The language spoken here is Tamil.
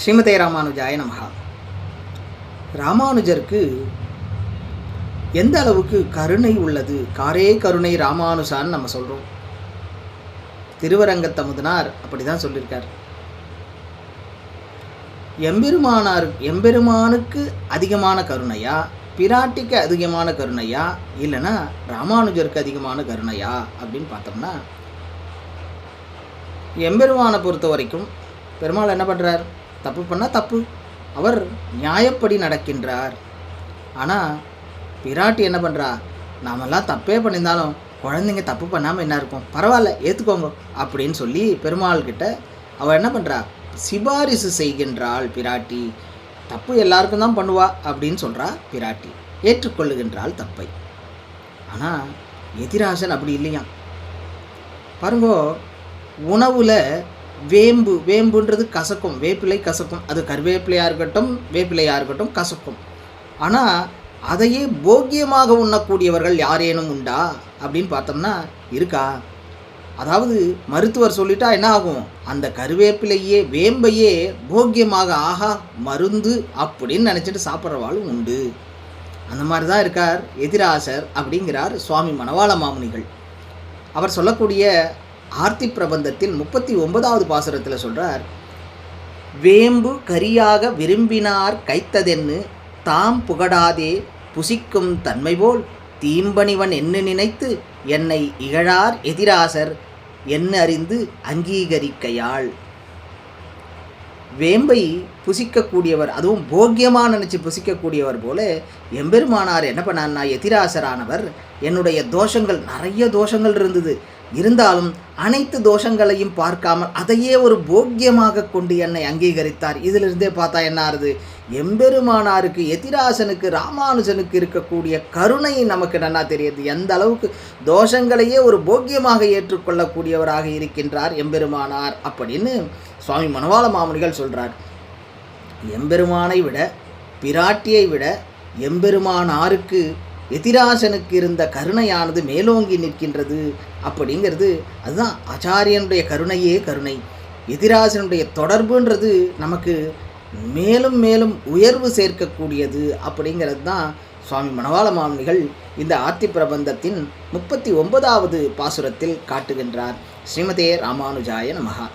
ஸ்ரீமதே ராமானுஜாய நமகா ராமானுஜருக்கு எந்த அளவுக்கு கருணை உள்ளது? காரே கருணை ராமானுஜான்னு நம்ம சொல்கிறோம் திருவரங்கத்தமுதனார் அப்படி தான் சொல்லியிருக்கார் எம்பெருமானார் எம்பெருமானுக்கு அதிகமான கருணையா? பிராட்டிக்கு அதிகமான கருணையா? இல்லைன்னா ராமானுஜருக்கு அதிகமான கருணையா? அப்படின்னு பார்த்தோம்னா எம்பெருமானை பொறுத்த வரைக்கும் பெருமாள் என்ன பண்ணுறார் தப்பு பண்ணால் தப்பு. அவர் நியாயப்படி நடக்கின்றார். ஆனால் பிராட்டி என்ன பண்ணுறா நாமெல்லாம் தப்பே பண்ணியிருந்தாலும் குழந்தைங்க தப்பு பண்ணாமல் என்ன இருக்கும்? பரவாயில்ல ஏற்றுக்கோங்க அப்படின்னு சொல்லி பெருமாள் கிட்ட அவள் என்ன பண்ணுறா சிபாரிசு செய்கின்றாள் பிராட்டி. தப்பு எல்லாருக்கும் தான் பண்ணுவா அப்படின்னு சொல்கிறா பிராட்டி. ஏற்றுக்கொள்ளுகின்றாள் தப்பை. ஆனால் எதிராசன் அப்படி இல்லையா பாருங்கோ உணவில் வேம்பு வேம்புன்றது கசக்கும் வேப்பிலை கசக்கும். அது கருவேப்பிலையாக இருக்கட்டும் வேப்பிலையாக இருக்கட்டும் கசக்கும். ஆனால் அதையே போக்கியமாக உண்ணக்கூடியவர்கள் யாரேனும் உண்டா? அப்படின்னு பார்த்தோம்னா இருக்கா? அதாவது மருத்துவர் சொல்லிட்டா என்ன ஆகும்? அந்த கருவேப்பிலையே வேம்பையே போக்கியமாக ஆகா மருந்து அப்படின்னு நினச்சிட்டு சாப்பிட்றவாளும் உண்டு. அந்த மாதிரி தான் இருக்கார் எதிராசர் அப்படிங்கிறார் சுவாமி மணவாள மாமுனிகள். அவர் சொல்லக்கூடிய ஆர்த்தி பிரபந்தத்தில் முப்பத்தி ஒன்பதாவது பாசுரத்தில் சொல்கிறார் வேம்பு கரியாக விரும்பினார் கைத்ததென்னு தாம் புகழாதே புசிக்கும் தன்மை போல் தீம்பணிவன் என்ன நினைத்து என்னை இகழார் எதிராசர் என்ன அறிந்து அங்கீகரிக்கையாள். வேம்பை புசிக்கக்கூடியவர் அதுவும் போக்கியமாக நினச்சி புசிக்கக்கூடியவர் போல எம்பெருமானார் என்ன பண்ணார்னா எதிராசரானவர் என்னுடைய தோஷங்கள் நிறைய தோஷங்கள் இருந்தது. இருந்தாலும் அனைத்து தோஷங்களையும் பார்க்காமல் அதையே ஒரு போக்கியமாக கொண்டு என்னை அங்கீகரித்தார். இதிலிருந்தே பார்த்தா என்ன ஆறுது? எம்பெருமானாருக்கு எதிராசனுக்கு ராமானுஜனுக்கு இருக்கக்கூடிய கருணை நமக்கு நல்லா தெரியுது. எந்த அளவுக்கு தோஷங்களையே ஒரு போக்கியமாக ஏற்றுக்கொள்ளக்கூடியவராக இருக்கின்றார் எம்பெருமானார் அப்படின்னு சுவாமி மணவாள மாமுனிகள் சொல்கிறார் எம்பெருமானை விட பிராட்டியை விட எம்பெருமானாருக்கு எதிராசனுக்கு இருந்த கருணையானது மேலோங்கி நிற்கின்றது அப்படிங்கிறது அதுதான் ஆச்சாரியனுடைய கருணையே கருணை. எதிராசனுடைய தொடர்புன்றது நமக்கு மேலும் மேலும் உயர்வு சேர்க்கக்கூடியது அப்படிங்கிறது தான் சுவாமி மணவாள மாமுனிகள் இந்த ஆத்தி பிரபந்தத்தின் முப்பத்தி ஒன்பதாவது பாசுரத்தில் காட்டுகின்றார். ஸ்ரீமதே ராமானுஜாய நமகா